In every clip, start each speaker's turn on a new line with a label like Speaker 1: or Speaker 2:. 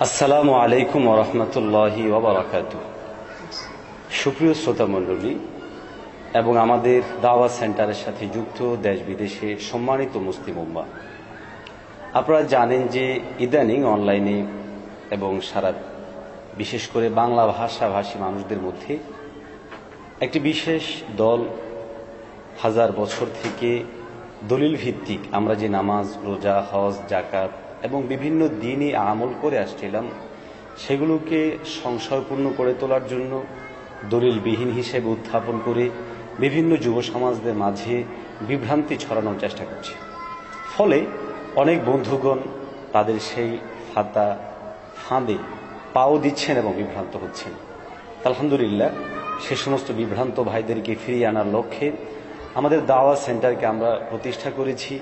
Speaker 1: আসসালামু আলাইকুম ওরহমতুল্লাহি ওবরাকাতু সুপ্রিয় শ্রোতা মণ্ডলী এবং আমাদের দাওয়া সেন্টারের সাথে যুক্ত দেশ বিদেশে সম্মানিত মুসলিম উম্মা আপনারা জানেন যে ইদানিং অনলাইনে এবং সারা বিশেষ করে বাংলা ভাষাভাষী মানুষদের মধ্যে একটি বিশেষ দল হাজার বছর থেকে দলিল ভিত্তিক আমরা যে নামাজ, রোজা, হজ জাকাত এবং বিভিন্ন দিনই আমল করে আসছিলাম। সেগুলোকে সংশয়পূর্ণ করে তোলার জন্য, দলিলবিহীন হিসেবে উত্থাপন করে বিভিন্ন যুব সমাজদের মাঝে বিভ্রান্তি ছড়ানোর চেষ্টা করছে। ফলে অনেক বন্ধুগণ তাদের সেই ফাতা ফাঁদে পাও দিচ্ছেন এবং বিভ্রান্ত হচ্ছেন। আলহামদুলিল্লাহ, সে সমস্ত বিভ্রান্ত ভাইদেরকে ফিরিয়ে আনার লক্ষ্যে আমাদের দাওয়া সেন্টারকে আমরা প্রতিষ্ঠা করেছি।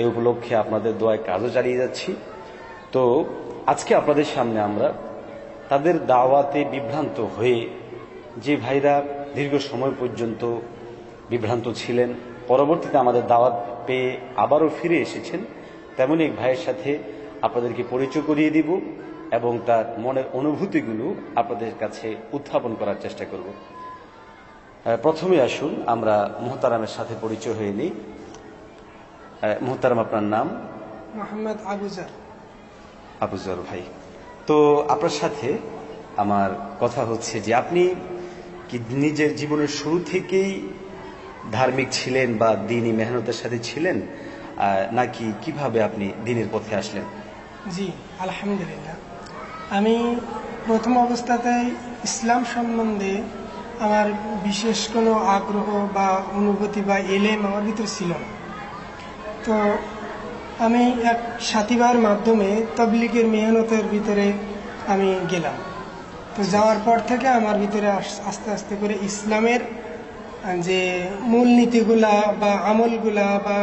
Speaker 1: এই উপলক্ষে আপনাদের দোয়ায় কাজও চালিয়ে যাচ্ছি। তো আজকে আপনাদের সামনে আমরা তাদের দাওয়াতে বিভ্রান্ত হয়ে যে ভাইরা দীর্ঘ সময় পর্যন্ত বিভ্রান্ত ছিলেন, পরবর্তীতে আমাদের দাওয়াত পেয়ে আবারও ফিরে এসেছেন তেমনই এক ভাইয়ের সাথে আপনাদেরকে পরিচয় করিয়ে দিব এবং তার মনের অনুভূতিগুলো আপনাদের কাছে উত্থাপন করার চেষ্টা করব। প্রথমে আসুন, আমরা মোহতারামের সাথে পরিচয় হয়ে নিই। মোহতারাম আপনার নাম?
Speaker 2: মোহাম্মদ আবুজার
Speaker 1: আবুজার ভাই। তো আপনার সাথে আমার কথা হচ্ছে যে আপনি কি নিজের জীবনের শুরু থেকেই ধার্মিক ছিলেন বা দিনই মেহনতের সাথে ছিলেন? নাকি কীভাবে আপনি দিনের পথে আসলেন?
Speaker 2: জি আলহামদুলিল্লাহ। আমি প্রথম অবস্থাতে ইসলাম সম্বন্ধে আমার বিশেষ কোনো আগ্রহ বা অনুভূতি বা এলেম আমার ভিতরে ছিল না। তো আমি এক সাথীবার মাধ্যমে তবলিগের মেহনতের ভিতরে আমি গেলাম। তো যাওয়ার পর থেকে আমার ভিতরে আস- আস্তে আস্তে করে ইসলামের যে মূলনীতিগুলা বা আমলগুলা বা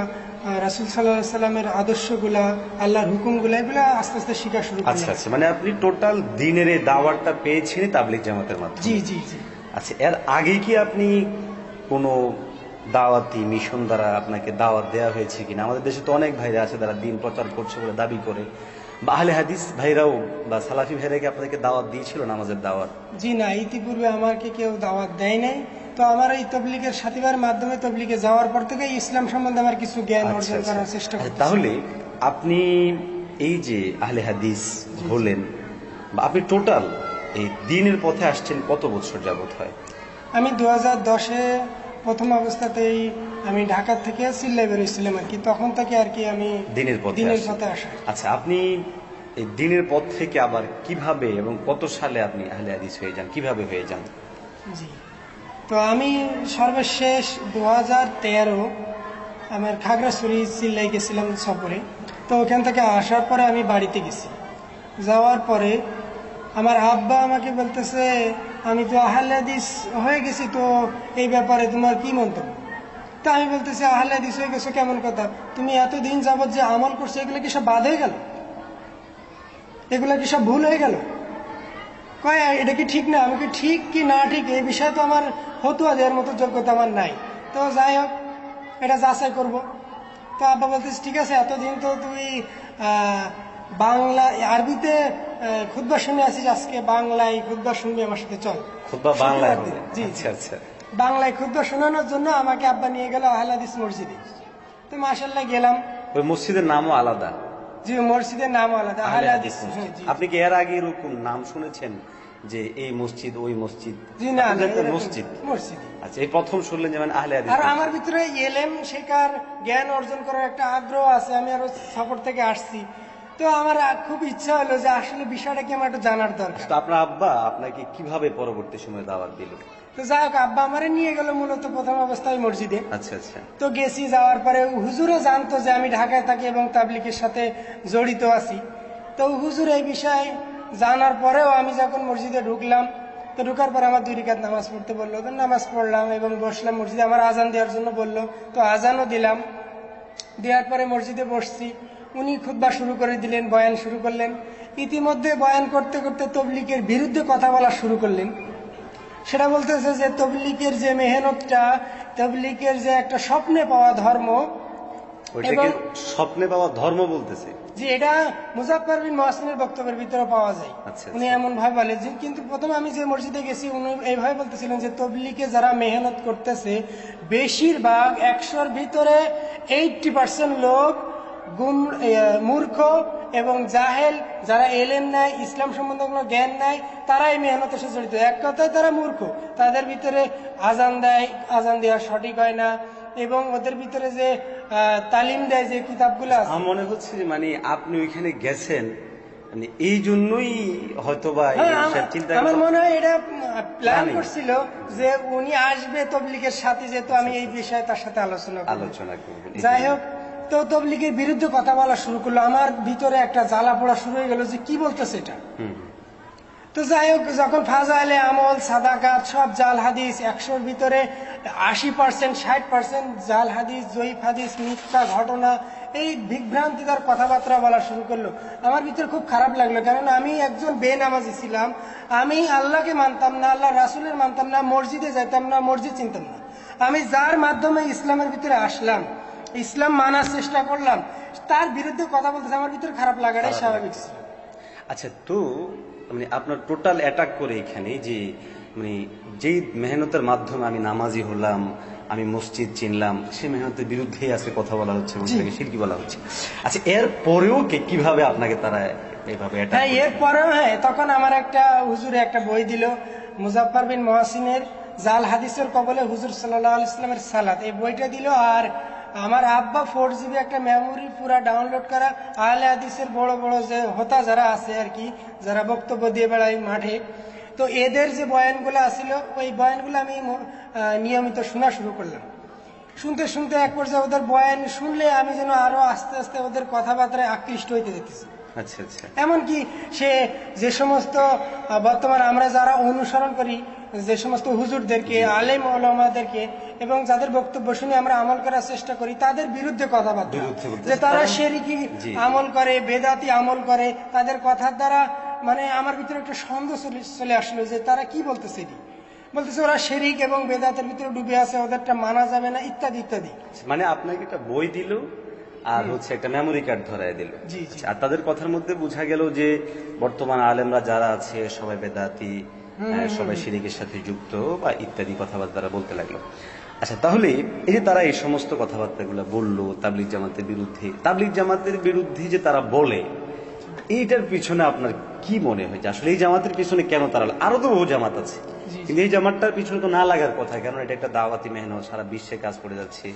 Speaker 2: রাসুল সাল্লাহ সাল্লামের আদর্শগুলা আল্লাহর হুকুমগুলা এগুলা আস্তে আস্তে শেখা শুরু
Speaker 1: আচ্ছা আচ্ছা মানে আপনি টোটাল দিনের এই দাওয়াতটা পেয়েছেন তাবলিক জামাতের মাধ্যমে?
Speaker 2: জি জি জি।
Speaker 1: আচ্ছা এর আগে কি আপনি কোনো দাওয়াতি মিশন দ্বারা আপনাকে দাওয়াত দেওয়া হয়েছে কিনা? আমাদের দেশে তো অনেক ভাইরা আছে তারা দিন প্রচার করছে বলে দাবি করে। বা আহলে হাদিস ভাইরাও বা সালাফি ভাইরা কি আপনাদেরকে দাওয়াত দিয়েছিল নামাজের দাওয়াত?
Speaker 2: জি না ইতিপূর্বে আমাকে কেউ দাওয়াত দেয় নাই। তো আমার এই তবলিগের সাথীবার মাধ্যমে তবলিগে যাওয়ার পর থেকে ইসলাম সম্বন্ধে আমার কিছু জ্ঞান
Speaker 1: আচ্ছা,
Speaker 2: অর্জন
Speaker 1: আচ্ছা।
Speaker 2: করার চেষ্টা
Speaker 1: আচ্ছা,
Speaker 2: করছি
Speaker 1: তাহলে আপনি এই যে আহলে হাদিস হলেন বা আপনি টোটাল এই দিনের পথে আসছেন কত বছর যাবত হয়?
Speaker 2: আমি দু হাজার দশে প্রথম অবস্থাতেই আমি ঢাকা থেকে সিল্লাই বেরোইছিলাম আর কি। তখন থেকে আর কি আমি
Speaker 1: দিনের পথে
Speaker 2: দিনের। পথে আসা।
Speaker 1: আচ্ছা আপনি এই দিনের পথ থেকে আবার কীভাবে এবং কত সালে আপনি আহলে হাদিস হয়ে যান? কীভাবে হয়ে যান?
Speaker 2: জি। তো আমি সর্বশেষ দু হাজার তেরো আমার খাগড়াছড়ি চিল্লাই গেছিলাম সফরে। তো ওখান থেকে আসার পরে আমি বাড়িতে গেছি। যাওয়ার পরে আমার আব্বা আমাকে বলতেছে আমি তো আহ্লাদিস হয়ে গেছি, তো এই ব্যাপারে তোমার কি মন্তব্য? তা আমি বলতেছি, আহ্লাদিস হয়ে গেছো কেমন কথা? তুমি এতদিন যাবত যে আমল করছ, এগুলো কি সব বাদ হয়ে গেল? এগুলো কি সব ভুল হয়ে গেল? কয়, এটা কি ঠিক না? আমি কি ঠিক কি না ঠিক? এই বিষয়ে তো আমার হতুয়া দেওয়ার মতো যোগ্যতা আমার নাই। তো যাই হোক, এটা যাচাই করব। তো আব্বা বলতেছি, ঠিক আছে, এতদিন তো তুই বাংলা আরবিতে খুদ্া শুনে আসিস আজকে বাংলায় খুদ্া শুনবি আমার সাথে চল।
Speaker 1: খুতবা বাংলায়
Speaker 2: জি
Speaker 1: আচ্ছা আচ্ছা।
Speaker 2: বাংলায় খুদ্া শোনানোর জন্য আমাকে আব্বা নিয়ে গেল আহলাদিস মসজিদে। তো মাসাল্লাহ গেলাম।
Speaker 1: ওই মসজিদের নামও আলাদা।
Speaker 2: জি মসজিদের নাম আলাদা।
Speaker 1: আহলে
Speaker 2: আহলাদিস
Speaker 1: আপনি কি এর আগে এরকম নাম শুনেছেন যে এই মসজিদ ওই মসজিদ?
Speaker 2: জি না
Speaker 1: মসজিদ।
Speaker 2: মসজিদ
Speaker 1: আচ্ছা এই প্রথম শুনলেন যেমন আহলে
Speaker 2: আর আমার ভিতরে এলেম শেখার জ্ঞান অর্জন করার একটা আগ্রহ আছে। আমি আরও সফর থেকে আসছি। তো আমার খুব ইচ্ছা হলো যে আসলে বিষয়টা কি আমার একটু জানার দরকার।
Speaker 1: তো আপনার আব্বা আপনাকে কীভাবে পরবর্তী সময় দাওয়াত দিল?
Speaker 2: তো যাই হোক আব্বা আমারে নিয়ে গেল মূলত প্রথম অবস্থায় মসজিদে।
Speaker 1: আচ্ছা আচ্ছা।
Speaker 2: তো গেছি যাওয়ার পরে হুজুরও জানতো যে আমি ঢাকায় থাকি এবং তাবলিকের সাথে জড়িত আছি। তো হুজুর এই বিষয়ে জানার পরেও আমি যখন মসজিদে ঢুকলাম তো ঢুকার পর আমার দুই রিকাত নামাজ পড়তে বলল। তো নামাজ পড়লাম এবং বসলাম মসজিদে। আমার আজান দেওয়ার জন্য বলল। তো আজানও দিলাম। দেওয়ার পরে মসজিদে বসছি। উনি খুদ্া শুরু করে দিলেন বয়ান শুরু করলেন। ইতিমধ্যে বয়ান করতে করতে তবলিকের বিরুদ্ধে কথা বলা শুরু করলেন। সেটা বলতেছে যে তবলিকের যে মেহনতটা তবলিকের যে একটা স্বপ্নে পাওয়া ধর্ম এবং-
Speaker 1: স্বপ্নে পাওয়া ধর্ম বলতেছে।
Speaker 2: যে এটা মুজাফর বিন মহাসিনের বক্তব্যের ভিতরে পাওয়া যায়।
Speaker 1: আচ্ছা,
Speaker 2: উনি
Speaker 1: আচ্ছা।
Speaker 2: এমন ভাবে বলে যে কিন্তু প্রথমে আমি যে মসজিদে গেছি উনি এইভাবে বলতেছিলেন যে তবলিকে যারা মেহনত করতেছে বেশিরভাগ একশোর ভিতরে এইটটি পার্সেন্ট লোক গুম মূর্খ এবং জাহেল যারা এলেন নাই ইসলাম সম্বন্ধে কোনো জ্ঞান নাই তারাই মেহনতের সাথে জড়িত। এক কথায় তারা মূর্খ। তাদের ভিতরে আজান দেয় আজান দেওয়া সঠিক হয় না এবং ওদের ভিতরে যে তালিম দেয় যে কিতাবগুলো আছে।
Speaker 1: আমার মনে হচ্ছে যে মানে আপনি ওইখানে গেছেন মানে এই জন্যই হয়তো বা
Speaker 2: হ্যাঁ, আমার- মনে হয় এটা প্ল্যান। করছিল যে উনি আসবে তবলিগের সাথে যেহেতু আমি এই বিষয়ে তার সাথে আলোচনা
Speaker 1: আলোচনা করবেন এই
Speaker 2: যাই হোক তো তবলিগের বিরুদ্ধে কথা বলা শুরু করল। আমার ভিতরে একটা জ্বালা পড়া শুরু হয়ে গেল যে কি বলতেছে এটা? তো যাই হোক যখন ফাজাইলে আমল সাদাকাত সব জাল হাদিস একশোর ভিতরে আশি পার্সেন্ট ষাট পার্সেন্ট জাল হাদিস জয়ীফ হাদিস মিথ্যা ঘটনা এই বিভ্রান্তিকর কথাবার্তা বলা শুরু করল। আমার ভিতরে খুব খারাপ লাগল কারণ আমি একজন বেনামাজি ছিলাম। আমি আল্লাহকে মানতাম না আল্লাহ রাসুলের মানতাম না মসজিদে যাইতাম না মসজিদ চিনতাম না। আমি যার মাধ্যমে ইসলামের ভিতরে আসলাম ইসলাম মানার চেষ্টা করলাম। তার বিরুদ্ধে কথা বলতেছে আমার ভিতরে খারাপ লাগাটাই স্বাভাবিক। ছিল
Speaker 1: আচ্ছা তো মানে আপনার টোটাল অ্যাটাক করে এখানে যে মানে যেই মেহনতের মাধ্যমে আমি নামাজি হলাম আমি মসজিদ চিনলাম সেই মেহনতের বিরুদ্ধেই আজকে কথা বলা হচ্ছে শিরকি বলা হচ্ছে। আচ্ছা এর পরেও কে কীভাবে আপনাকে তারা এইভাবে
Speaker 2: হ্যাঁ এরপরেও হ্যাঁ তখন আমার একটা হুজুরে একটা বই দিল মুজাফফর বিন মহাসিনের জাল হাদিসের কবলে হুজুর সাল্লাহ ইসলামের সালাত। এই বইটা দিল আর আমার আব্বা ফোর জিবি একটা মেমোরি পুরা ডাউনলোড করা আহলে হাদিসের বড় বড় যে হোতা যারা আছে আর কি যারা বক্তব্য দিয়ে বেড়ায় মাঠে তো এদের যে বয়ানগুলো আছিল ওই বয়ানগুলো আমি নিয়মিত শোনা শুরু করলাম। শুনতে শুনতে এক পর্যায়ে ওদের বয়ান শুনলে আমি যেন আরও আস্তে আস্তে ওদের কথাবার্তায় আকৃষ্ট হইতে যেতেছি।
Speaker 1: আচ্ছা আচ্ছা।
Speaker 2: এমনকি সে যে সমস্ত বর্তমান আমরা যারা অনুসরণ করি যে সমস্ত হুজুরদেরকে আলেম ওলামাদেরকে এবং যাদের বক্তব্য শুনে আমরা আমল করার চেষ্টা করি তাদের বিরুদ্ধে কথাবার্তা। যে তারা শেরিকি আমল করে বেদাতি আমল করে তাদের কথার দ্বারা মানে আমার ভিতরে একটা সন্দেহ চলে- আসলো যে তারা কি বলতেছে এটি বলতেছে ওরা শেরিক এবং বেদাতের ভিতরে ডুবে আছে ওদেরটা মানা যাবে না ইত্যাদি ইত্যাদি।
Speaker 1: মানে আপনাকে একটা বই দিল আর হচ্ছে একটা মেমোরি কার্ড ধরায় দিল। আর তাদের কথার মধ্যে বোঝা গেল যে বর্তমান আলেমরা যারা আছে সবাই বেদাতি আহ, সবাই শিরিকের সাথে যুক্ত বা ইত্যাদি কথাবার্তা বলতে লাগল। আচ্ছা তাহলে এই যে তারা এই সমস্ত কথাবার্তাগুলো বলল তাবলিক জামাতের বিরুদ্ধে তাবলিক জামাতের বিরুদ্ধে যে তারা বলে, এইটার পিছনে আপনার কি মনে হয় আসলে এই জামাতের পিছনে কেন তারা আরও তো বহু জামাত আছে। কিন্তু এই জামাতটার পিছনে তো না লাগার কথা কারণ এটা একটা দাওয়াতি মেহনত সারা বিশ্বে কাজ করে যাচ্ছে।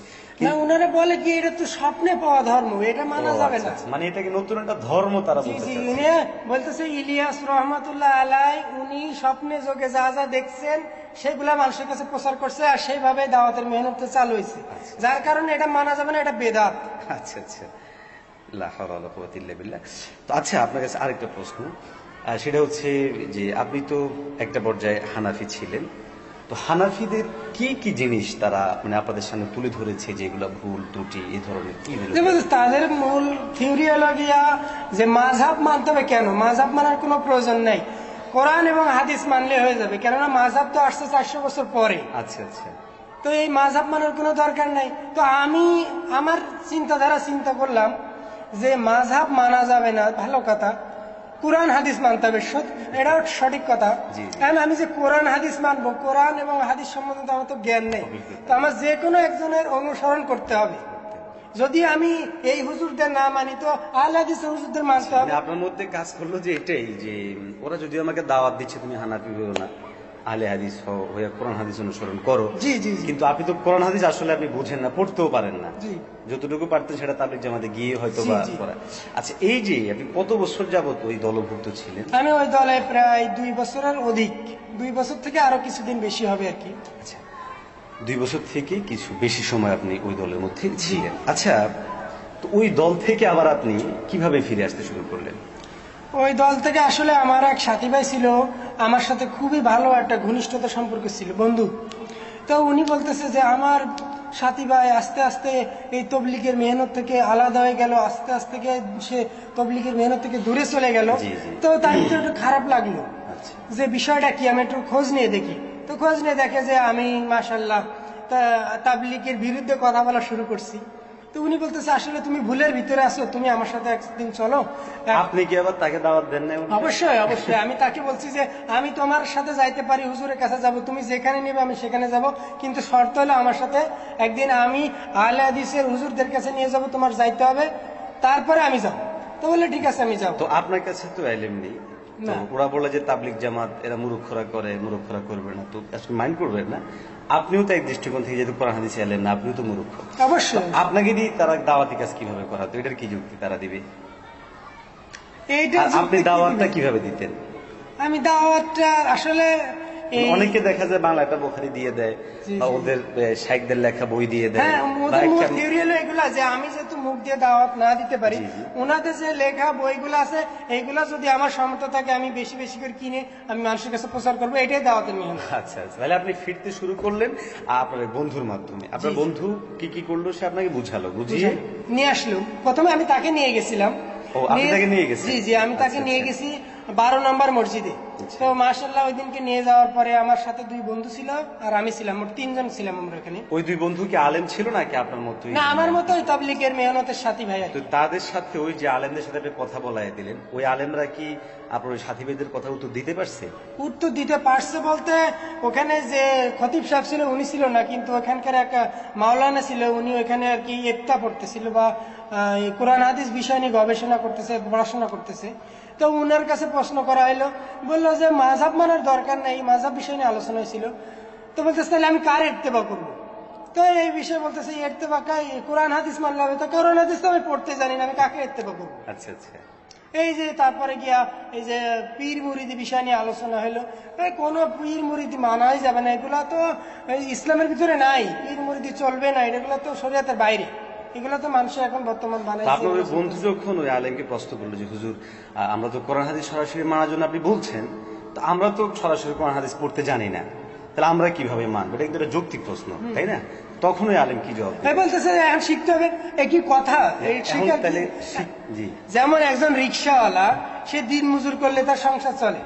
Speaker 2: না ওনারা বলে কি এটা তো স্বপ্নে পাওয়া ধর্ম এটা মানা যাবে
Speaker 1: আচ্ছা,
Speaker 2: না।
Speaker 1: আচ্ছা। মানে এটাকে নতুন একটা ধর্ম তারা
Speaker 2: বলতেছে ইলিয়াস রহমাতুল্লাহ আলাই উনি স্বপ্নে যোগে যা যা দেখছেন সেগুলা মানুষের কাছে প্রচার করছে আর সেইভাবে দাওয়াতের মেহনত চালু হয়েছে। যার কারণে এটা মানা যাবে না এটা বেদাত।
Speaker 1: আচ্ছা আচ্ছা। তো আচ্ছা আপনার কাছে আরেকটা প্রশ্ন। সেটা হচ্ছে যে আপনি তো একটা পর্যায়ে হানাফি ছিলেন। তো হানাফিদের কি কি জিনিস তারা মানে আপনাদের সামনে তুলে ধরেছে যেগুলো ভুল ত্রুটি এই ধরনের কি
Speaker 2: তাদের মূল থিওরি হলো গিয়া যে মাঝহাব মানতে হবে কেন? মাঝহাব মানার কোনো প্রয়োজন নাই। কোরআন এবং হাদিস মানলে হয়ে যাবে কেননা মাঝহাব তো আসছে চারশো বছর পরে।
Speaker 1: আচ্ছা আচ্ছা।
Speaker 2: তো এই মাঝহাব মানার কোনো দরকার নাই। তো আমি আমার চিন্তাধারা চিন্তা করলাম যে মাঝহাব মানা যাবে না ভালো কথা। কোরআন হাদিস মানতে হবে এটাও সঠিক কথা। কারণ আমি যে কোরআন হাদিস মানবো কোরআন এবং হাদিস সম্বন্ধে আমার তো জ্ঞান নেই। তো আমার যে কোনো একজনের অনুসরণ করতে হবে। যদি আমি এই হুজুরদের না মানি তো আল হাদিসের হুজুরদের মানতে হবে।
Speaker 1: মানে আপনার মধ্যে কাজ করল যে এটাই যে ওরা যদি আমাকে দাওয়াত দিচ্ছে তুমি হানাফি না। আলে হাদিস হয়ে কোরআন হাদিস অনুসরণ করো।
Speaker 2: জি জি
Speaker 1: কিন্তু আপনি তো কোরআন হাদিস আসলে আপনি বুঝেন না পড়তেও পারেন না।
Speaker 2: জি।
Speaker 1: যতটুকু পারতেন সেটা তাবলিক জামাতে গিয়ে হয়তো বা করা আচ্ছা এই যে আপনি কত বছর যাবত ওই দলভুক্ত ছিলেন?
Speaker 2: আমি ওই দলে প্রায় দুই বছরের অধিক দুই বছর থেকে আরও কিছুদিন বেশি হবে আর কি।
Speaker 1: আচ্ছা দুই বছর থেকে কিছু বেশি সময় আপনি ওই দলের মধ্যে ছিলেন। আচ্ছা তো ওই দল থেকে আবার আপনি কীভাবে ফিরে আসতে শুরু করলেন?
Speaker 2: ওই দল থেকে আসলে আমার এক সাথী ভাই ছিল আমার সাথে খুবই ভালো একটা ঘনিষ্ঠতা সম্পর্ক ছিল বন্ধু। তো উনি বলতেছে যে আমার সাথী ভাই আস্তে আস্তে এই তবলিগের মেহনত থেকে আলাদা হয়ে গেল আস্তে আস্তে সে তবলিগের মেহনত থেকে দূরে চলে গেল। তো তার ভিতরে একটু খারাপ লাগল
Speaker 1: আচ্ছা।
Speaker 2: যে বিষয়টা কি? আমি একটু খোঁজ নিয়ে দেখি। তো খোঁজ নিয়ে দেখে যে আমি মাসাল্লাহ তাবলিকের বিরুদ্ধে কথা বলা শুরু করছি। তো উনি বলতেছে আসলে তুমি ভুলের ভিতরে আছো তুমি আমার সাথে একদিন চলো।
Speaker 1: আপনি কি আবার তাকে দাওয়াত দেন না
Speaker 2: অবশ্যই অবশ্যই। আমি তাকে বলছি যে আমি তোমার সাথে যাইতে পারি হুজুরের কাছে যাব তুমি যেখানে নেবে আমি সেখানে যাব। কিন্তু শর্ত হলো আমার সাথে একদিন আমি আহলে হাদিসের হুজুরদের কাছে নিয়ে যাব তোমার যাইতে হবে তারপরে আমি যাব। তো বললে ঠিক আছে আমি যাব।
Speaker 1: তো আপনার কাছে তো এলেম নেই। ওরা বলে যে তাবলিক জামাত এরা মুরুক্ষরা করে মুরুক্ষরা করবে না। তো মাইন্ড করবে না। আপনিও তো এক দৃষ্টিকোণ থেকে যেহেতু কোরআন হাদিসে এলেন না আপনিও তো মুরুক্ষ
Speaker 2: অবশ্যই।
Speaker 1: আপনাকে দিয়ে তারা দাওয়াতি কাজ কীভাবে করা তো এটার কি যুক্তি তারা দিবে?
Speaker 2: এইটা
Speaker 1: আপনি দাওয়াতটা কীভাবে দিতেন?
Speaker 2: আমি দাওয়াতটা আসলে
Speaker 1: অনেকে দেখা যায় বাংলা একটা বোখারি দিয়ে দেয় বা ওদের শাইকদের লেখা বই দিয়ে দেয়
Speaker 2: হ্যাঁ এগুলা যে আমি যেহেতু মুখ দিয়ে দাওয়াত না দিতে পারি। ওনাদের যে লেখা বইগুলো আছে এইগুলা যদি আমার সম্মত থাকে আমি বেশি বেশি করে কিনে আমি মানুষের কাছে প্রচার করব এটাই দাওয়াতের নিয়ম
Speaker 1: আচ্ছা আচ্ছা। তাহলে আপনি ফিরতে শুরু করলেন আপনার বন্ধুর মাধ্যমে। আপনার। বন্ধু কি কি করল সে আপনাকে বুঝালো বুঝিয়ে?
Speaker 2: নিয়ে আসলো। প্রথমে আমি তাকে নিয়ে গেছিলাম।
Speaker 1: ও, আপনি তাকে নিয়ে গেছেন?
Speaker 2: জি জি আমি তাকে
Speaker 1: আচ্ছা,
Speaker 2: নিয়ে
Speaker 1: আচ্ছা।
Speaker 2: গেছি। বারো নম্বর মসজিদে। তো মার্শাল্লাহ ওই দিনকে নিয়ে যাওয়ার পরে আমার সাথে দুই বন্ধু ছিল আর আমি ছিলাম মোট তিনজন ছিলাম আমরা ওখানে
Speaker 1: ওই দুই বন্ধু কি আলেম ছিল নাকি আপনার মতোই?
Speaker 2: না আমার মতো ওই তাবলিগের মেহনতের সাথী ভাই
Speaker 1: তো তাদের সাথে ওই যে আলেমদের সাথে আপনি কথা বলাই দিলেন ওই আলেমরা কি আপনার ওই সাথী ভাইদের কথা উত্তর দিতে পারছে?
Speaker 2: উত্তর দিতে পারছে বলতে ওখানে যে খতিব সাহেব ছিল উনি ছিল না কিন্তু ওখানকার এক মাওলানা ছিল উনি ওখানে আর কি ইফতা পড়তেছিল বা কোরআন হাদিস বিষয় নিয়ে গবেষণা করতেছে পড়াশোনা করতেছে। তো উনার কাছে প্রশ্ন করা হলো বলল যে মাঝাব মানার দরকার নেই মাঝাব বিষয় নিয়ে আলোচনা হয়েছিল তো বলতেছে তাহলে আমি কার ইত্তেবা করব? তো এই বিষয়ে বলতেছে ইত্তেবা কাই কোরআন হাদিস মানলে হবে তো কোরআন হাদিস তো আমি পড়তে জানি না আমি কাকে ইত্তেবা করব?
Speaker 1: আচ্ছা আচ্ছা।
Speaker 2: এই যে তারপরে গিয়া এই যে পীর মুরিদি বিষয় নিয়ে আলোচনা হলো কোনো পীর মুরিদি মানাই যাবে না এগুলা তো ইসলামের ভিতরে নাই পীর মুরিদি চলবে না এগুলো তো শরীয়তের বাইরে। এগুলো তো মানুষ এখন বর্তমান
Speaker 1: তো আপনার ওই বন্ধু যখন ওই আলেমকে প্রশ্ন করল যে হুজুর আমরা তো কোরআন হাদিস সরাসরি মানার জন্য আপনি বলছেন তো আমরা তো সরাসরি কোরআন হাদিস পড়তে জানি না। তাহলে আমরা কীভাবে মানবো? এটা কিন্তু একটা যৌক্তিক প্রশ্ন তাই না? তখন ওই আলেম কি জবাব দিল?
Speaker 2: এই বলতেছে এখন শিখতে হবে একই কথা?
Speaker 1: তাহলে জি।
Speaker 2: যেমন একজন রিক্সাওয়ালা সে দিন মজুর করলে তার সংসার চলে।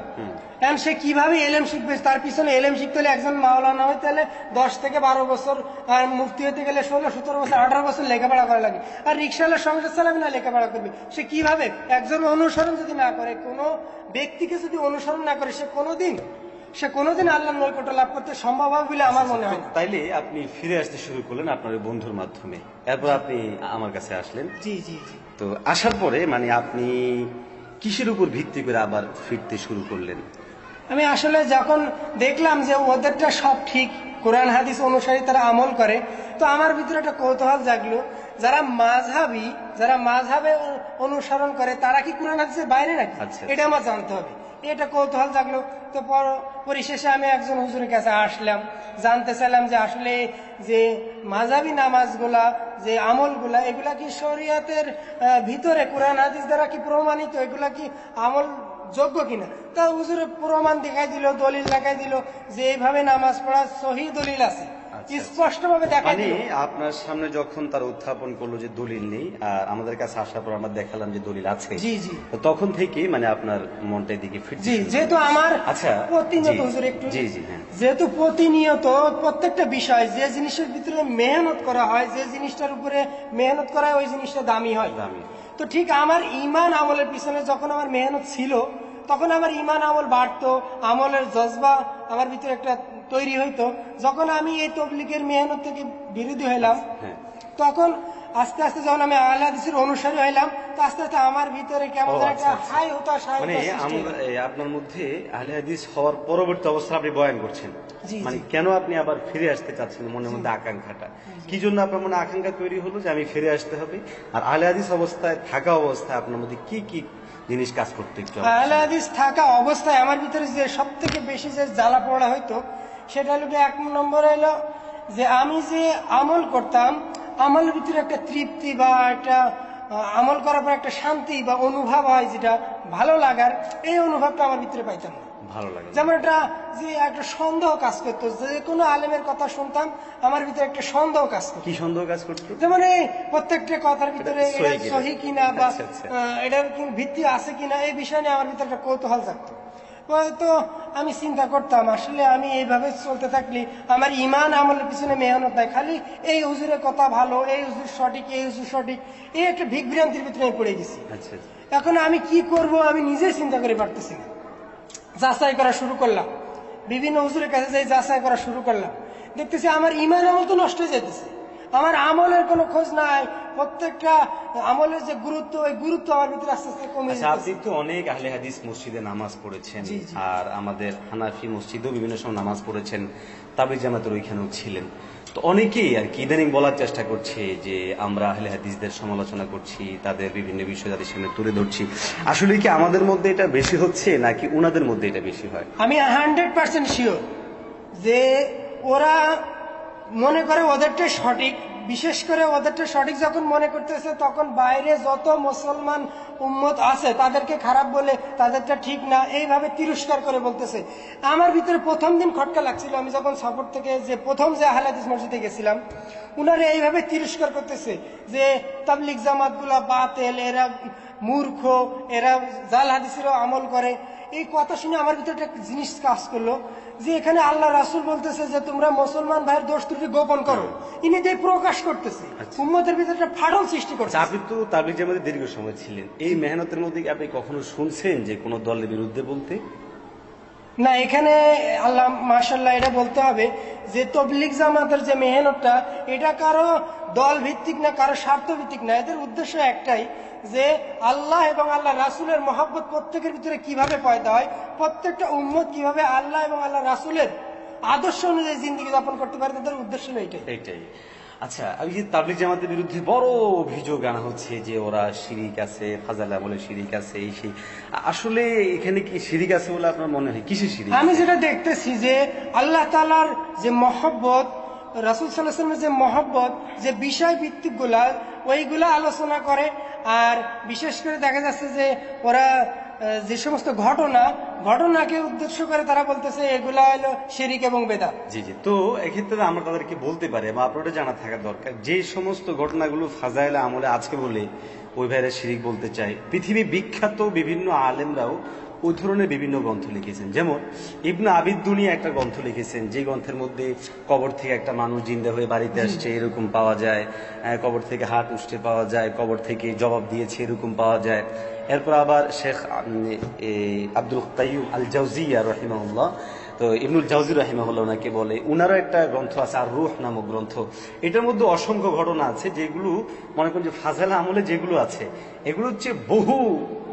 Speaker 2: এখন সে কীভাবে এলেম শিখবে? তার পিছনে এলেম শিখতে হলে একজন মাওলানা হইতে হলে দশ থেকে বারো বছর আর মুক্তি হতে গেলে ষোলো সতেরো বছর আঠারো বছর লেখাপড়া করা লাগে। আর রিক্সাওয়ালা সংসার চালাবে না লেখাপড়া করবে। সে কীভাবে? একজন অনুসরণ যদি না করে কোনো ব্যক্তিকে যদি অনুসরণ না করে সে কোনোদিন সে কোনোদিন আল্লাহ নৈকট্য লাভ করতে সম্ভব হবে বলে আমার মনে হয়
Speaker 1: তাইলে আপনি ফিরে আসতে শুরু করলেন আপনার বন্ধুর মাধ্যমে। এরপর আপনি আমার কাছে আসলেন।
Speaker 2: জি জি জি।
Speaker 1: তো আসার পরে মানে আপনি কিসের উপর ভিত্তি করে আবার ফিরতে শুরু করলেন?
Speaker 2: আমি আসলে যখন দেখলাম যে ওদেরটা সব ঠিক কোরআন হাদিস অনুসারী তারা আমল করে তো আমার ভিতরে একটা কৌতূহল জাগলো যারা মাঝহাবি যারা মাঝহাবে অনুসরণ করে তারা কি কোরআন হাদিসের বাইরে নাকি?
Speaker 1: আচ্ছা।
Speaker 2: এটা আমার জানতে হবে। এটা কৌতূহল জাগলো। তো পর- পরিশেষে আমি একজন হুজুরের কাছে আসলাম। জানতে চাইলাম যে আসলে যে মাঝাবি নামাজগুলা, যে আমলগুলা, এগুলা কি শরীয়তের ভিতরে কোরআন, হাদিস দ্বারা কি প্রমাণিত? এগুলা কি আমল যোগ্য কিনা? তা হুজুরে প্রমাণ দেখাই দিল, দলিল দেখাই দিল যে এইভাবে নামাজ পড়া সহি দলিল আছে।
Speaker 1: আচ্ছা।
Speaker 2: স্পষ্ট ভাবে
Speaker 1: মানে আপনার সামনে যখন তার উত্থাপন করল যে দলিল নেই আর আমাদের কাছে আসার পর আমরা দেখালাম যে দলিল আছে
Speaker 2: জি জি।
Speaker 1: তখন থেকে মানে আপনার মনটা এদিকে ফিরতে
Speaker 2: জি যেহেতু আমার
Speaker 1: আচ্ছা
Speaker 2: প্রতিনিয়ত হুজুর একটু
Speaker 1: জি জি হ্যাঁ।
Speaker 2: যেহেতু প্রতিনিয়ত প্রত্যেকটা বিষয় যে জিনিসের ভিতরে মেহনত করা হয় যে জিনিসটার উপরে মেহনত করা হয় ওই জিনিসটা দামি হয়।
Speaker 1: দামি।
Speaker 2: তো ঠিক আমার ইমান আমলের পিছনে যখন আমার মেহনত ছিল তখন আমার ইমান আমল বাড়তো আমলের জজবা আমার ভিতরে একটা তৈরি হইতো। যখন আমি এই তবলিগের মেহনত থেকে বিরোধী হইলাম
Speaker 1: হ্যাঁ।
Speaker 2: তখন আস্তে আস্তে যখন আমি আল্লাহ হাদিসের অনুসারী হইলাম তো আস্তে আস্তে আমার ভিতরে কেমন
Speaker 1: আচ্ছা,
Speaker 2: একটা
Speaker 1: আচ্ছা।
Speaker 2: হাই হতাশ হাই
Speaker 1: মানে আপনার মধ্যে আহলে হাদিস হওয়ার পরবর্তী অবস্থা আপনি বয়ান করছেন। মানে কেন আপনি আবার ফিরে আসতে চাচ্ছেন মনের মধ্যে আকাঙ্ক্ষাটা? কি জন্য আপনার মনে আকাঙ্ক্ষা তৈরি হলো যে আমি ফিরে আসতে হবে? আর আহলে হাদিস অবস্থায় থাকা অবস্থায় আপনার মধ্যে কি কি জিনিস কাজ করতে একটু
Speaker 2: হাদিস থাকা অবস্থায় আমার ভিতরে যে সব থেকে বেশি যে জ্বালা পড়া হইতো সেটা হলো এক নম্বর হলো যে আমি যে আমল করতাম আমলের ভিতরে একটা তৃপ্তি বা একটা আমল করার পর একটা শান্তি বা অনুভব হয় যেটা ভালো লাগার এই অনুভবটা আমার ভিতরে পাইতাম না।
Speaker 1: ভালো লাগে
Speaker 2: যেমন একটা যে একটা সন্দেহ কাজ করতো যে কোনো আলেমের কথা শুনতাম আমার ভিতরে একটা সন্দেহ কাজ করতো।
Speaker 1: কি সন্দেহ কাজ করতো?
Speaker 2: যেমন এই প্রত্যেকটা কথার ভিতরে
Speaker 1: এটা সহি কিনা?
Speaker 2: বা
Speaker 1: আচ্ছা, আচ্ছা।
Speaker 2: এটার ভিত্তি আছে কিনা এই বিষয় নিয়ে আমার ভিতরে একটা কৌতূহল থাকতো তো আমি চিন্তা করতাম আসলে আমি এইভাবে চলতে থাকলে আমার ইমান আমলের পিছনে মেহনত নাই খালি এই হুজুরের কথা ভালো এই হুজুর সঠিক এই হুজুর সঠিক এই একটা বিভ্রান্তির ভিতরে আমি পড়ে গেছি।
Speaker 1: আচ্ছা
Speaker 2: এখন আমি কি করব আমি নিজেই চিন্তা করে পারতেছি না। যাচাই করা শুরু করলাম। বিভিন্ন হুজুরের কাছে যাই যাচাই করা শুরু করলাম। দেখতেছি আমার ইমান আমল তো নষ্ট হয়ে যেতেছে আমার আমলের কোনো খোঁজ নাই। প্রত্যেকটা আমলের যে গুরুত্ব ওই গুরুত্ব আমার ভিতরে আস্তে আস্তে কমে
Speaker 1: আচ্ছা আপনি তো অনেক আহলে হাদিস মসজিদে নামাজ পড়েছেন। আর আমাদের হানাফি মসজিদেও বিভিন্ন সময় নামাজ পড়েছেন। তাবলিগ জামাতের ওইখানেও ছিলেন। তো অনেকেই আর কি ইদানিং বলার চেষ্টা করছে যে আমরা আহলে হাদিসদের সমালোচনা করছি, তাদের বিভিন্ন বিষয় তাদের সামনে তুলে ধরছি। আসলে কি আমাদের মধ্যে এটা বেশি হচ্ছে নাকি ওনাদের মধ্যে এটা বেশি হয়?
Speaker 2: আমি হান্ড্রেড পার্সেন্ট শিওর যে ওরা মনে করে ওদেরটা সঠিক বিশেষ করে ওদেরটা সঠিক যখন মনে করতেছে, তখন বাইরে যত মুসলমান উম্মত আছে, তাদেরকে খারাপ বলে তাদেরটা ঠিক না, এইভাবে তিরস্কার করে বলতেছে। আমার ভিতরে প্রথম দিন খটকা লাগছিল, আমি যখন সফর থেকে যে প্রথম যে আহলাদিস মসজিদে গেছিলাম, উনারা এইভাবে তিরস্কার করতেছে যে তাবলিক জামাতগুলা বাতেল, এরা মূর্খ, এরা জাল হাদিসেরও আমল করে। এই কথা শুনে আমার ভিতরে একটা জিনিস কাজ করল যে এখানে আল্লাহ রাসুল বলতেছে যে তোমরা মুসলমান ভাইয়ের দোষ ত্রুটি গোপন করো। ইনি যে প্রকাশ করতেছে। উম্মতের ভিতরে একটা ফাটল সৃষ্টি করছে।
Speaker 1: আচ্ছা আপনি তো তাবলিগ জামাতে দীর্ঘ সময় ছিলেন। এই মেহনতের মধ্যে আপনি কখনো শুনছেন যে কোনো দলের বিরুদ্ধে বলতে?
Speaker 2: না এখানে আল্লাহ মাশাল্লাহ এটা বলতে হবে যে তবলিক জামাতের যে মেহনতটা এটা কারও দল ভিত্তিক না কারও স্বার্থ ভিত্তিক না। এদের উদ্দেশ্য একটাই যে আল্লাহ এবং আল্লাহ রাসুলের মহাব্বত প্রত্যেকের ভিতরে কীভাবে পয়দা হয় প্রত্যেকটা উম্মত কীভাবে আল্লাহ এবং আল্লাহ রাসুলের আদর্শ অনুযায়ী জিন্দিগি যাপন করতে পারে তাদের উদ্দেশ্য হলো এটাই।
Speaker 1: এইটাই আচ্ছা ওই যে তাবলিগ জামাতের বিরুদ্ধে বড় অভিযোগ আনা হচ্ছে যে ওরা শিরিক আছে ফাজাল আমলে শিরিক আছে এই সেই। আসলে এখানে কি শিরিক আছে বলে আপনার মনে হয়? কিসের শিরিক?
Speaker 2: আমি যেটা দেখতেছি যে আল্লাহ তালার যে মহব্বত রাসুল সাল্লাহামের যে মহব্বত, যে বিষয় ভিত্তিকগুলা ওইগুলা আলোচনা করে। আর বিশেষ করে দেখা যাচ্ছে যে ওরা যে সমস্ত ঘটনা, ঘটনাকে উদ্দেশ্য করে তারা বলতেছে, এগুলা হলো শিরিক এবং বেদা
Speaker 1: জি জি। তো এক্ষেত্রে আমরা তাদেরকে বলতে পারি বা আপনারা জানা থাকা দরকার, যে সমস্ত ঘটনাগুলো ফাজাইলা আমলে আজকে বলে ওই ভাইরা শিরিক বলতে চাই পৃথিবী বিখ্যাত বিভিন্ন আলেমরাও ওই ধরনের বিভিন্ন গ্রন্থ লিখেছেন। যেমন ইবনা আবিদ দুনিয়া একটা গ্রন্থ লিখেছেন যে গ্রন্থের মধ্যে কবর থেকে একটা মানুষ জিন্দা হয়ে বাড়িতে আসছে এরকম পাওয়া যায়। কবর থেকে হাত উষ্টে পাওয়া যায় কবর থেকে জবাব দিয়েছে এরকম পাওয়া যায়। এরপর আবার শেখ আব্দুল কাইয়ুম আল জাউজিয়া রহিমাউল্লাহ তো ইবনুল জাউজি রাহিমাহুল্লাহ ওনাকে বলে উনারও একটা গ্রন্থ আছে আর রুহ নামক গ্রন্থ। এটার মধ্যে অসংখ্য ঘটনা আছে যেগুলো মনে করেন যে ফাজালা আমলে যেগুলো আছে এগুলো হচ্ছে বহু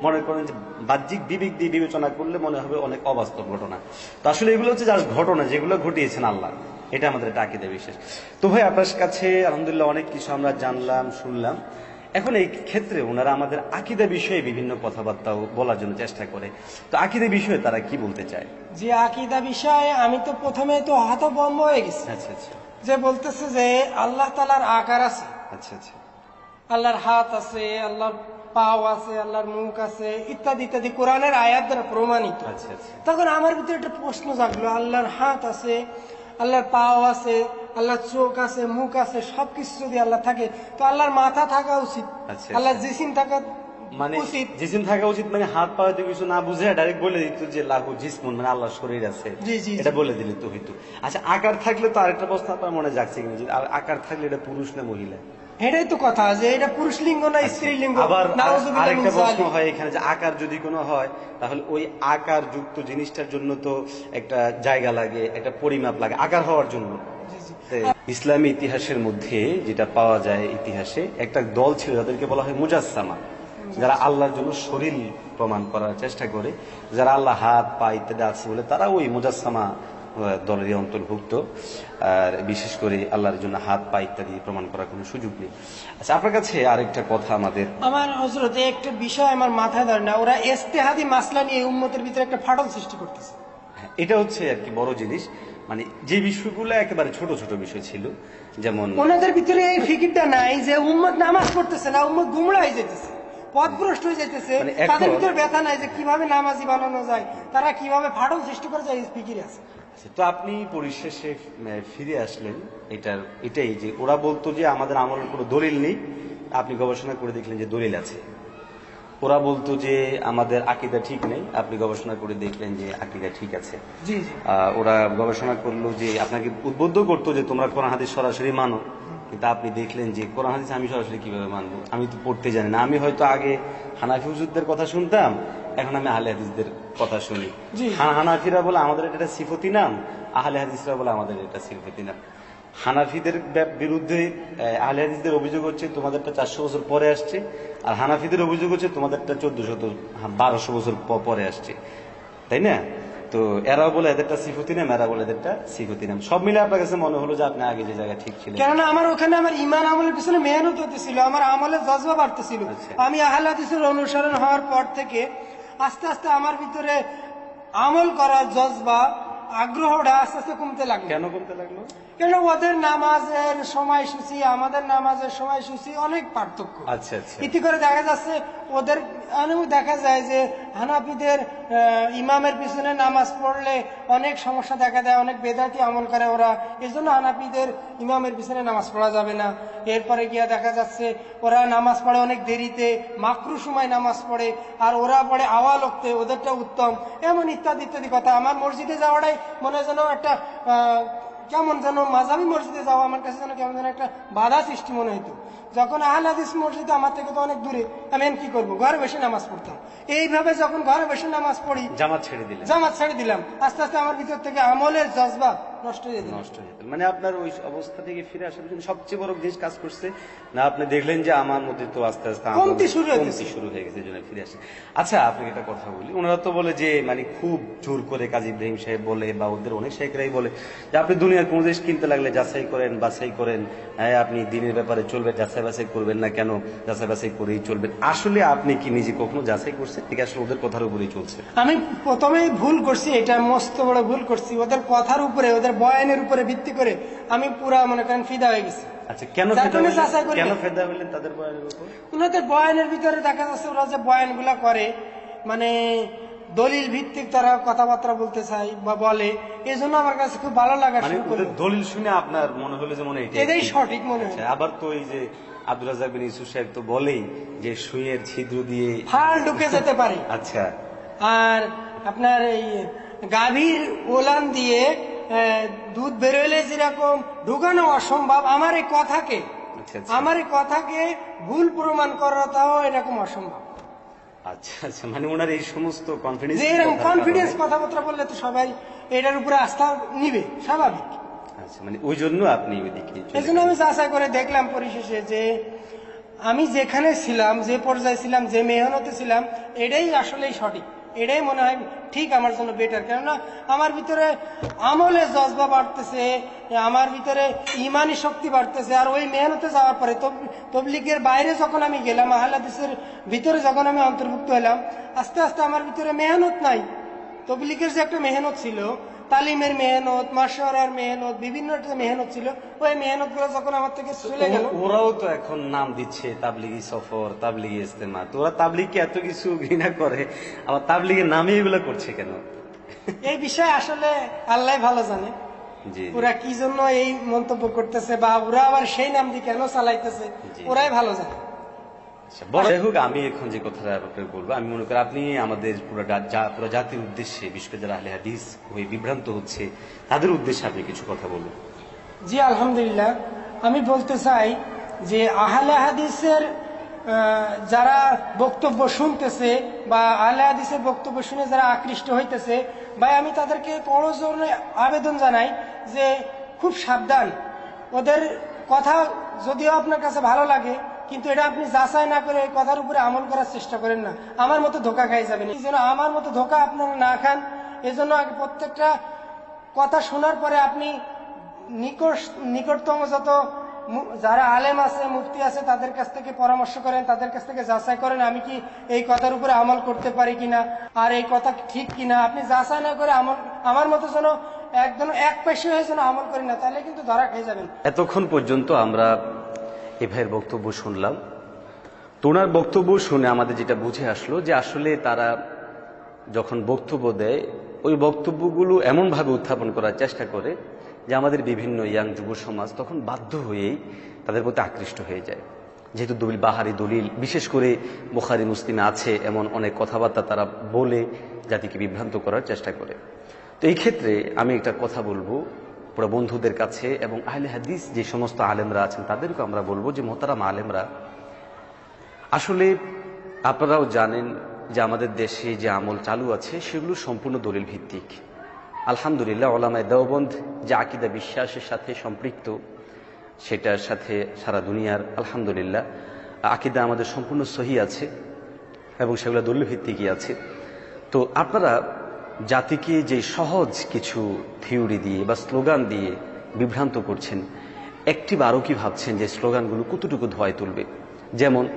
Speaker 1: মনে করেন যে বাহ্যিক বিবেক দিয়ে বিবেচনা করলে মনে হবে অনেক অবাস্তব ঘটনা। তো আসলে এগুলো হচ্ছে জাস্ট ঘটনা যেগুলো ঘটিয়েছেন আল্লাহ। এটা আমাদের আকিদা বিশেষ। তো ভাই আপনার কাছে আলহামদুলিল্লাহ অনেক কিছু আমরা জানলাম শুনলাম। এখন এই ক্ষেত্রে ওনারা আমাদের আকিদা বিষয়ে বিভিন্ন কথাবার্তাও বলার জন্য চেষ্টা করে। তো আকিদা বিষয়ে তারা কি বলতে চায়?
Speaker 2: যে আকিদা বিষয়ে আমি তো প্রথমে তো হতভম্ব হয়ে গেছি।
Speaker 1: আচ্ছা আচ্ছা।
Speaker 2: যে বলতেছে যে আল্লাহ তালার আকার আছে।
Speaker 1: আচ্ছা আচ্ছা।
Speaker 2: আল্লাহর হাত আছে আল্লাহর পাও আছে আল্লাহর মুখ আছে ইত্যাদি ইত্যাদি কোরআনের আয়াত দ্বারা প্রমাণিত।
Speaker 1: আচ্ছা আচ্ছা।
Speaker 2: তখন আমার ভিতরে একটা প্রশ্ন জাগলো আল্লাহর হাত আছে আল্লাহর পাও আছে আল্লাহর চোখ আছে মুখ আছে সবকিছু যদি আল্লাহ থাকে তো আল্লাহর মাথা থাকা উচিত।
Speaker 1: আচ্ছা,
Speaker 2: আল্লাহর। জিসিম থাকা
Speaker 1: মানে
Speaker 2: উচিত।
Speaker 1: জিসিম থাকা উচিত মানে হাত পা কিছু না বুঝে ডাইরেক্ট বলে দিত যে লাহু জিসমুন মানে আল্লাহর শরীর আছে।
Speaker 2: জি, জি, জি।
Speaker 1: এটা বলে দিলে তো হইতো। আচ্ছা আকার থাকলে তো আরেকটা প্রশ্ন আপনার মনে যাচ্ছে কিনা? আর- আকার থাকলে এটা পুরুষ না মহিলা?
Speaker 2: এটাই তো কথা যে এটা পুরুষ লিঙ্গ না স্ত্রী লিঙ্গ
Speaker 1: আবার আরেকটা প্রশ্ন হয় এখানে যে আকার যদি কোনো হয় তাহলে ওই আকার যুক্ত জিনিসটার জন্য তো একটা জায়গা লাগে একটা পরিমাপ লাগে আকার হওয়ার জন্য। ইসলামী ইতিহাসের মধ্যে যেটা পাওয়া যায় ইতিহাসে একটা দল ছিল যাদেরকে বলা হয় মুজাসসামা যারা আল্লাহর জন্য শরীর প্রমাণ করার চেষ্টা করে যারা আল্লাহ হাত পা ইত্যাদি আছে বলে তারা ওই মুজাসসামা আহ, দলেরই অন্তর্ভুক্ত। আর বিশেষ করে আল্লাহর জন্য হাত পা ইত্যাদি প্রমাণ করার কোনো সুযোগ নেই। আচ্ছা আপনার কাছে আরেকটা কথা আমাদের।
Speaker 2: আমার হজরত একটা বিষয় আমার মাথায় ধরে না ওরা এস্তেহাদি মাসলা নিয়ে উম্মতের ভিতরে একটা ফাটল সৃষ্টি করতেছে।
Speaker 1: হ্যাঁ, এটা হচ্ছে আর কি বড় জিনিস। মানে যে বিষয়গুলো একেবারে ছোট ছোট বিষয় ছিল যেমন
Speaker 2: ওনাদের ভিতরে এই ফিকিরটা নাই যে উম্মত নামাজ পড়তেছে না উম্মত গুমড়া হয়ে যেতেছে পথভ্রষ্ট হয়ে যেতেছে
Speaker 1: মানে
Speaker 2: তাদের ভিতরে ব্যথা নাই যে কীভাবে নামাজি বানানো যায় তারা কীভাবে ফাটল সৃষ্টি করে যায় ফিকির আছে।
Speaker 1: আচ্ছা, তো আপনি পরিশেষে ফিরে আসলেন এটার এটাই যে ওরা বলতো যে আমাদের আমলের কোনো দলিল নেই আপনি গবেষণা করে দেখলেন যে দলিল আছে। ওরা বলতো যে আমাদের আকিদা ঠিক নেই আপনি গবেষণা করে দেখলেন যে আকিদা ঠিক আছে।
Speaker 2: জি জি।
Speaker 1: ওরা গবেষণা করল যে আপনাকে উদ্বুদ্ধ করতো যে তোমরা কোরআন হাদিস সরাসরি মানো। কিন্তু আপনি দেখলেন যে কোরআন হাদিস আমি সরাসরি কীভাবে মানব? আমি তো পড়তে জানি না। আমি হয়তো আগে হানাফি হুজুরদের কথা শুনতাম এখন আমি আহলে হাদিসদের কথা শুনি। হানাফিরা বলে আমাদের এটা সিফতি নাম আহলে হাদিসরা বলে আমাদের এটা সিফতি নাম। হানাফিদের বিরুদ্ধে আহ, আহলে হাদিসদের অভিযোগ হচ্ছে তোমাদেরটা চারশো বছর পরে আসছে আর হানাফিদের অভিযোগ হচ্ছে তোমাদেরটা চোদ্দ শত বারোশো বছর পরে আসছে। তাই না? তো এরাও বলে এদেরটা সিফতি নাম এরা বলে এদেরটা সিফতি নাম। সব মিলে আপনার কাছে মনে হলো যে আপনি আগে যে জায়গায় ঠিক ছিলেন।
Speaker 2: কেননা আমার ওখানে আমার ইমান আমলের পিছনে মেহনত হতেছিল আমার আমলের জজবা বাড়তেছিল।
Speaker 1: ছিল
Speaker 2: আমি আহলাদিসের অনুসরণ হওয়ার পর থেকে আস্তে আস্তে আমার ভিতরে আমল করার জজবা আগ্রহটা আস্তে আস্তে কমতে লাগল।
Speaker 1: কেন করতে লাগল?
Speaker 2: কেন ওদের নামাজের সময়সূচি আমাদের নামাজের সময়সূচি অনেক পার্থক্য।
Speaker 1: আচ্ছা আচ্ছা।
Speaker 2: ইতি করে দেখা যাচ্ছে ওদের দেখা যায় যে হানাফিদের ইমামের পিছনে নামাজ পড়লে অনেক সমস্যা দেখা দেয় অনেক বেদাতি আমল করে ওরা। এই জন্য হানাফিদের ইমামের পিছনে নামাজ পড়া যাবে না। এরপরে গিয়া দেখা যাচ্ছে ওরা নামাজ পড়ে অনেক দেরিতে মাকরু সময় নামাজ পড়ে আর ওরা পড়ে আওয়ালক্তে ওদেরটা উত্তম। এমন ইত্যাদি ইত্যাদি কথা। আমার মসজিদে যাওয়াটাই মনে হয় যেন একটা কেমন যেন মাঝাবি মসজিদে যাওয়া আমার কাছে যেন কেমন যেন একটা বাধা সৃষ্টি মনে হইতো। যখন আহল মসজিদ আমার থেকে তো অনেক দূরে আমি কি করব? ঘরে বসে নামাজ পড়তাম। এইভাবে যখন ঘরে বসে নামাজ পড়ি
Speaker 1: জামাত ছেড়ে দিলেন।
Speaker 2: জামাত ছেড়ে দিলাম। আস্তে আস্তে আমার ভিতর থেকে আমলের জজবা নষ্ট হয়ে যেত
Speaker 1: নষ্ট হয়ে যেত মানে আপনার ওই অবস্থা থেকে ফিরে আসার জন্য সবচেয়ে বড় জিনিস কাজ করছে না আপনি দেখলেন যে আমার মধ্যে তো আস্তে আস্তে
Speaker 2: কমতি শুরু হয়ে
Speaker 1: কমতি। শুরু হয়ে গেছে জন্য ফিরে আসে। আচ্ছা আপনাকে একটা কথা বলি। ওনারা তো বলে যে মানে খুব জোর করে কাজী ইব্রাহিম সাহেব বলে বা ওদের অনেক শেখরাই বলে যে আপনি দুনিয়ার কোন জিনিস কিনতে লাগলে যাচাই করেন বাছাই করেন হ্যাঁ আপনি দিনের ব্যাপারে চলবে যাচাই বাছাই করবেন না কেন? যাচাই বাছাই করেই চলবেন। আসলে আপনি কি নিজে কখনো যাচাই করছেন? ঠিক আসলে ওদের কথার উপরেই চলছে।
Speaker 2: আমি প্রথমেই ভুল করছি এটা মস্ত বড় ভুল করছি। ওদের কথার উপরে ওদের বয়ানের উপরে ভিত্তি করে আমি পুরা মনে করেন ফিদা হয়ে গেছি।
Speaker 1: আচ্ছা কেন
Speaker 2: যার
Speaker 1: ফেদা
Speaker 2: করি
Speaker 1: কেন ফেদা হইলেন তাদের বয়ানের উপর?
Speaker 2: ওনাদের বয়ানের ভিতরে দেখা যাচ্ছে ওরা যে বয়ানগুলা করে মানে দলিল ভিত্তিক তারা কথাবার্তা বলতে চায় বা বলে এই জন্য আমার কাছে খুব ভালো লাগা
Speaker 1: মানে দলিল শুনে আপনার মনে হলো যে মনে হয় এটাই
Speaker 2: সঠিক মনে হয়
Speaker 1: আচ্ছা, আবার তো এই যে আব্দুল রাজাক বিন ইউসুফ সাহেব তো বলেই যে সুইয়ের ছিদ্র দিয়ে
Speaker 2: ফাল ঢুকে যেতে পারে।
Speaker 1: আচ্ছা।
Speaker 2: আর আপনার এই গাভীর ওলান দিয়ে দুধ বেরোলে যেরকম ঢুকানো অসম্ভব আমার এই কথাকে
Speaker 1: আচ্ছা আচ্ছা।
Speaker 2: আমার এই কথাকে ভুল প্রমাণ করাটাও এরকম অসম্ভব।
Speaker 1: আচ্ছা আচ্ছা মানে ওনার এই সমস্ত কনফিডেন্স
Speaker 2: এরকম কনফিডেন্স কথাবার্তা বললে তো সবাই এটার উপরে আস্থা নিবে স্বাভাবিক।
Speaker 1: আচ্ছা মানে ওই জন্য আপনি ওইদিকে
Speaker 2: এই জন্য আমি যাচাই করে দেখলাম পরিশেষে যে আমি যেখানে ছিলাম যে পর্যায়ে ছিলাম যে মেহনতে ছিলাম এটাই আসলেই সঠিক। এটাই মনে হয় ঠিক আমার জন্য বেটার কেননা আমার ভিতরে আমলে জজবা বাড়তেছে, আমার ভিতরে ইমানি শক্তি বাড়তেছে, আর ওই মেহনতে যাওয়ার পরে তব- তবলিগের বাইরে যখন আমি গেলাম, আহ্লাদিসের ভিতরে যখন আমি অন্তর্ভুক্ত হলাম, আস্তে আস্তে আমার ভিতরে মেহনত নাই। তবলিগের যে একটা মেহনত ছিল তালিমের মেহনত মাসরার মেহনত বিভিন্ন মেহনত ছিল। ওই মেহনতগুলো যখন আমার থেকে চলে গেল
Speaker 1: ওরাও তো এখন নাম দিচ্ছে তাবলিগি সফর তাবলিগি ইস্তেমা তো ওরা তাবলিগকে এত কিছু ঘৃণা করে আবার তাবলিগের নামে এগুলো করছে কেন?
Speaker 2: এই বিষয়ে আসলে আল্লাহ ভালো জানে। ওরা কি জন্য এই মন্তব্য করতেছে বা ওরা আবার সেই নাম দিয়ে কেন চালাইতেছে ওরাই ভালো জানে।
Speaker 1: আচ্ছা, যাই হোক আমি এখন যে কথাটা আপনাকে বলব আমি মনে করি আপনি আমাদের পুরো পুরো জাতির উদ্দেশ্যে যারা আহলে হাদিস হয়ে বিভ্রান্ত হচ্ছে তাদের উদ্দেশ্যে আপনি কিছু কথা বলুন।
Speaker 2: জি আলহামদুলিল্লাহ। আমি বলতে চাই যে আহলে হাদিসের আহ, যারা বক্তব্য শুনতেছে বা আহলে হাদিসের বক্তব্য শুনে যারা আকৃষ্ট হইতেছে ভাই আমি তাদেরকে করজনে আবেদন জানাই যে খুব সাবধান। ওদের কথা যদিও আপনার কাছে ভালো লাগে কিন্তু এটা আপনি যাচাই না করে এই কথার উপরে আমল করার চেষ্টা করেন না। আমার মতো ধোকা খাই যাবেন। এই জন্য আমার মতো ধোকা আপনারা না খান। এজন্য আগে প্রত্যেকটা কথা শোনার পরে আপনি নিকট নিকটতম যত যারা আলেম আছে, মুফতি আছে, তাদের কাছ থেকে পরামর্শ করেন, তাদের কাছ থেকে যাচাই করেন, আমি কি এই কথার উপরে আমল করতে পারি কিনা, আর এই কথা ঠিক কিনা। আপনি যাচাই না করে আমল আমার মতো যেন একদম এক পেশি হয়ে যেন আমল করি না, তাহলে কিন্তু ধরা খেয়ে যাবেন।
Speaker 1: এতক্ষণ পর্যন্ত আমরা এ ভাইয়ের বক্তব্য শুনলাম। তো ওনার বক্তব্য শুনে আমাদের যেটা বুঝে আসলো যে আসলে তারা যখন বক্তব্য দেয়, ওই বক্তব্যগুলো এমনভাবে উত্থাপন করার চেষ্টা করে যে আমাদের বিভিন্ন ইয়াং যুব সমাজ তখন বাধ্য হয়েই তাদের প্রতি আকৃষ্ট হয়ে যায়। যেহেতু দলিল, বাহারি দলিল, বিশেষ করে বুখারি, মুসলিমে আছে এমন অনেক কথাবার্তা তারা বলে জাতিকে বিভ্রান্ত করার চেষ্টা করে। তো এই ক্ষেত্রে আমি একটা কথা বলব পুরো বন্ধুদের কাছে এবং আহলে হাদিস যে সমস্ত আলেমরা আছেন তাদেরকে আমরা বলব যে মোতারাম আলেমরা, আসলে আপনারাও জানেন যে আমাদের দেশে যে আমল চালু আছে, সেগুলো সম্পূর্ণ দলিল ভিত্তিক আলহামদুলিল্লাহ, ওলামায় দেওবন্দ যে আকিদা বিশ্বাসের সাথে সম্পৃক্ত, সেটার সাথে সারা দুনিয়ার, আলহামদুলিল্লাহ, আকিদা আমাদের সম্পূর্ণ সহি আছে এবং সেগুলো দলিল ভিত্তিকই আছে। তো আপনারা জাতিকে যে সহজ কিছু থিওরি দিয়ে বা স্লোগান দিয়ে বিভ্রান্ত করছেন, একটি বারও কি ভাবছেন যে স্লোগানগুলো কতটুকু ধোয়ায় তুলবে? যেমন,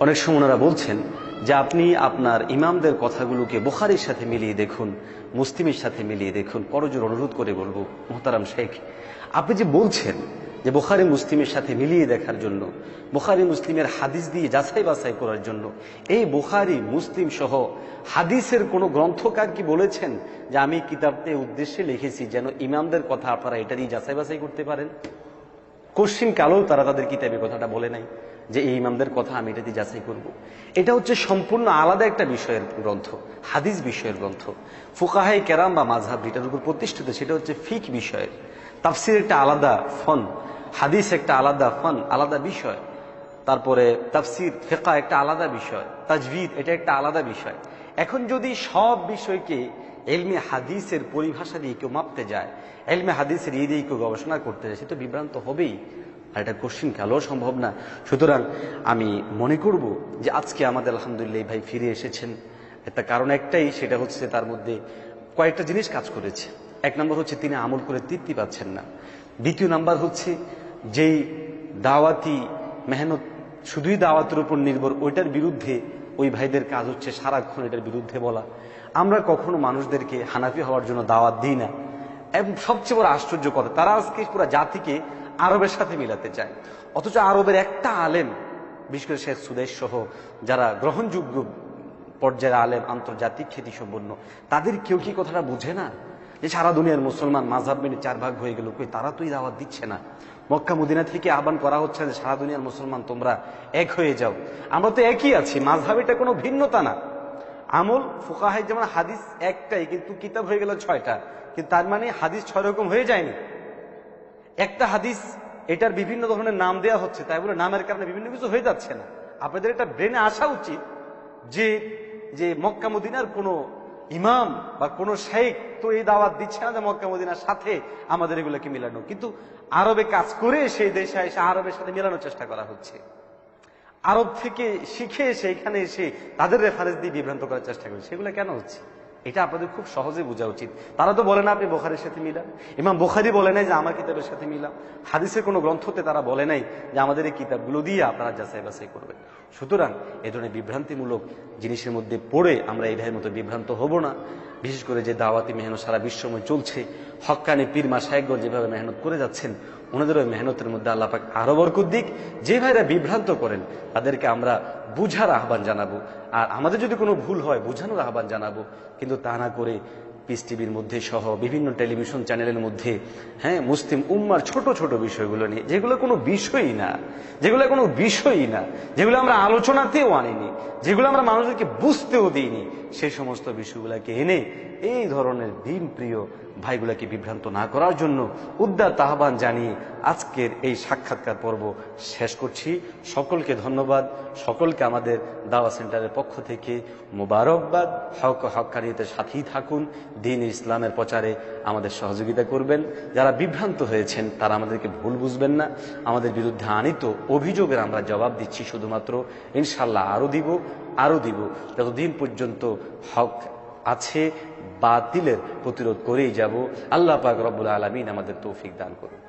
Speaker 1: অনেক সময় ওনারা বলছেন যে আপনি আপনার ইমামদের কথাগুলোকে বোখারির সাথে মিলিয়ে দেখুন, মুসলিমের সাথে মিলিয়ে দেখুন। করজোর অনুরোধ করে বলব, মোহতারাম শেখ, আপনি যে বলছেন যে বোখারি মুসলিমের সাথে মিলিয়ে দেখার জন্য, বোখারি মুসলিমের হাদিস দিয়ে যাচাই বাছাই করার জন্য, এই বোখারি মুসলিম সহ হাদিসের কোনো গ্রন্থকার কি বলেছেন যে আমি কিতাবতে উদ্দেশ্যে লিখেছি যেন ইমামদের কথা আপনারা এটা দিয়ে যাচাই বাছাই করতে পারেন? কোশ্চিন কালেও তারা তাদের কিতাবের কথাটা বলে নাই যে এই ইমামদের কথা আমি এটা দিয়ে যাচাই করব। এটা হচ্ছে সম্পূর্ণ আলাদা একটা বিষয়ের গ্রন্থ, হাদিস বিষয়ের গ্রন্থ। ফুকাহাই কেরাম বা মাঝহাব যেটার উপর প্রতিষ্ঠিত, সেটা হচ্ছে ফিক বিষয়ের। তাফসির একটা আলাদা ফন হাদিস একটা আলাদা ফন, আলাদা বিষয়। তারপরে তাফসির ফেকা একটা আলাদা বিষয়। তাজভিদ এটা একটা আলাদা বিষয়। এখন যদি সব বিষয়কে এলমে হাদিসের পরিভাষা দিয়ে কেউ মাপতে যায়, এলমে হাদিসের ইয়ে দিয়ে কেউ গবেষণা করতে যায়, সে তো বিভ্রান্ত হবেই। আর এটা কোশ্চিন খেলেও সম্ভব না। সুতরাং আমি মনে করব যে আজকে আমাদের আলহামদুলিল্লাহ ভাই ফিরে এসেছেন। একটা কারণ একটাই, সেটা হচ্ছে তার মধ্যে কয়েকটা জিনিস কাজ করেছে। এক নম্বর হচ্ছে তিনি আমল করে তৃপ্তি পাচ্ছেন না। দ্বিতীয় নাম্বার হচ্ছে যেই দাওয়াতি মেহনত, শুধুই দাওয়াতের উপর নির্ভর, ওইটার বিরুদ্ধে ওই ভাইদের কাজ হচ্ছে সারাক্ষণ এটার বিরুদ্ধে বলা। আমরা কখনো মানুষদেরকে হানাফি হওয়ার জন্য দাওয়াত দিই না। এবং সবচেয়ে বড় আশ্চর্য কথা, তারা আজকে পুরো জাতিকে আরবের সাথে মিলাতে চায়। অথচ আরবের একটা আলেম, বিশেষ করে শেখ সুদেশ সহ যারা গ্রহণযোগ্য পর্যায়ের আলেম, আন্তর্জাতিক খ্যাতি সম্পন্ন তাদের কেউ কি কথাটা বুঝে না? যে সারা দুনিয়ার মুসলমান মাঝাব মেনে চার ভাগ হয়ে গেল, কই তারা তুই দাওয়াত দিচ্ছে না। মক্কা মদিনা থেকে আহ্বান করা হচ্ছে যে সারা দুনিয়ার মুসলমান, তোমরা এক হয়ে যাও। আমরা তো একই আছি মাঝহাব এটা কোনো ভিন্নতা না। আমল ফোকাহাই যেমন হাদিস একটাই, কিন্তু কিতাব হয়ে গেল ছয়টা। কিন্তু তার মানে হাদিস ছয় রকম হয়ে যায়নি। একটা হাদিস, এটার বিভিন্ন ধরনের নাম দেওয়া হচ্ছে, তাই বলে নামের কারণে বিভিন্ন কিছু হয়ে যাচ্ছে না। আপনাদের এটা ব্রেনে আসা উচিত যে যে মক্কা মদিনার কোনো ইমাম বা কোনো শেখ তো এই দাওয়াত দিচ্ছে না যে মক্কা, মদিনার সাথে আমাদের এগুলোকে মিলানো। কিন্তু আরবে কাজ করে সেই দেশে এসে আরবের সাথে মিলানোর চেষ্টা করা হচ্ছে। আরব থেকে শিখে এসে এখানে এসে তাদের রেফারেন্স দিয়ে বিভ্রান্ত করার চেষ্টা করছে। সেগুলো কেন হচ্ছে? এটা আপনাদের খুব সহজে বোঝা উচিত। তারা তো বলে না আপনি বোখারের সাথে মিলান। ইমাম বোখারি বলে নাই যে আমার কিতাবের সাথে মিলাম হাদিসের কোনো গ্রন্থতে তারা বলে নাই যে আমাদের এই কিতাবগুলো দিয়ে আপনারা যাচাই বাছাই করবেন। সুতরাং এ ধরনের বিভ্রান্তিমূলক জিনিসের মধ্যে পড়ে আমরা এই ভাইয়ের মতো বিভ্রান্ত হব না। বিশেষ করে যে দাওয়াতি মেহনত সারা বিশ্বময় চলছে হক্কানি পীর মা সাহেবগঞ্জ যেভাবে মেহনত করে যাচ্ছেন ওনাদের ওই মেহনতের মধ্যে আল্লাপাক আরও বরকত দিক। যে ভাইরা বিভ্রান্ত করেন, তাদেরকে আমরা বুঝার আহ্বান জানাব। আর আমাদের যদি কোনো ভুল হয়, বোঝানোর আহ্বান জানাব। কিন্তু তা না করে পিস টিভির মধ্যে সহ বিভিন্ন টেলিভিশন চ্যানেলের মধ্যে হ্যাঁ মুসলিম উম্মার ছোট ছোট বিষয়গুলো নিয়ে, যেগুলো কোনো বিষয়ই না, যেগুলো কোনো বিষয়ই না, যেগুলো আমরা আলোচনাতেও আনিনি, যেগুলো আমরা মানুষদেরকে বুঝতেও দিইনি সেই সমস্ত বিষয়গুলোকে এনে এই ধরনের দিন প্রিয় ভাইগুলাকে বিভ্রান্ত না করার জন্য উদ্দাত আহ্বান জানিয়ে আজকের এই সাক্ষাৎকার পর্ব শেষ করছি। সকলকে ধন্যবাদ। সকলকে আমাদের দাওয়া সেন্টারের পক্ষ থেকে মোবারকবাদ। হক হকারিয়তের সাথেই থাকুন। দিন ইসলামের প্রচারে আমাদের সহযোগিতা করবেন। যারা বিভ্রান্ত হয়েছেন, তারা আমাদেরকে ভুল বুঝবেন না। আমাদের বিরুদ্ধে আনিত অভিযোগের আমরা জবাব দিচ্ছি শুধুমাত্র। ইনশাল্লাহ আরও দিব। আরও দিব। যতদিন পর্যন্ত হক আছে, বাতিলের প্রতিরোধ করেই যাব। আল্লাহ পাক রব্বুল আলমিন আমাদের তৌফিক দান করুন।